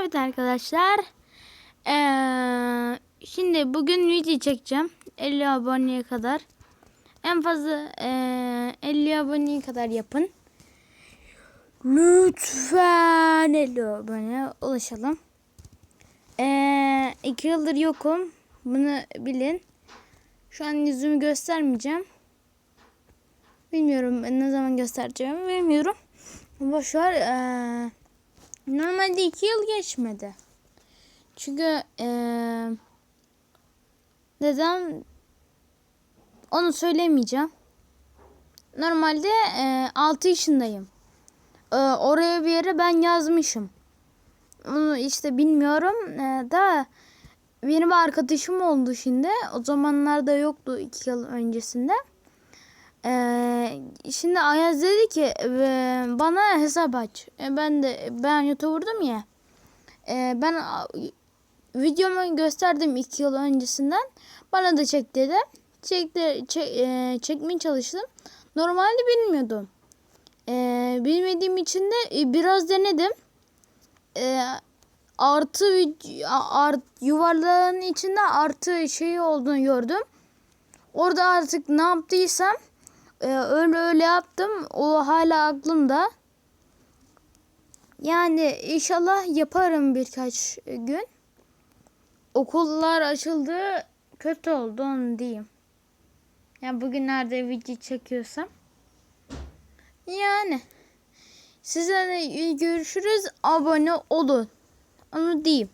Evet arkadaşlar. Ee, şimdi bugün video çekeceğim. 50 aboneye kadar. En fazla ee, 50 aboneye kadar yapın. Lütfen 50 aboneye ulaşalım. Ee, iki yıldır yokum. Bunu bilin. Şu an yüzümü göstermeyeceğim. Bilmiyorum ne zaman göstereceğimi bilmiyorum. Boş ver. Normalde iki yıl geçmedi. Çünkü ee, neden onu söylemeyeceğim. Normalde ee, 6 yaşındayım. Ee, oraya bir yere ben yazmışım. Onu işte bilmiyorum ee, da benim arkadaşım oldu şimdi. O zamanlarda yoktu iki yıl öncesinde. Şimdi Ayaz dedi ki e, bana hesap aç. E, ben de ben YouTuber'dım ya. E, ben videomu gösterdim iki yıl öncesinden. Bana da çek dedi. Çekti, çek, e, çekmeye çalıştım. Normalde bilmiyordum. Bilmediğim için de biraz denedim. Artı art, yuvarlağın içinde artı şey olduğunu gördüm. Orada artık ne yaptıysam ee, öyle öyle yaptım. O hala aklımda. Yani inşallah yaparım birkaç gün. Okullar açıldı. Kötü oldu onu diyeyim. Yani bugünlerde video çekiyorsam. Yani. Sizlerle görüşürüz. Abone olun. Onu diyeyim.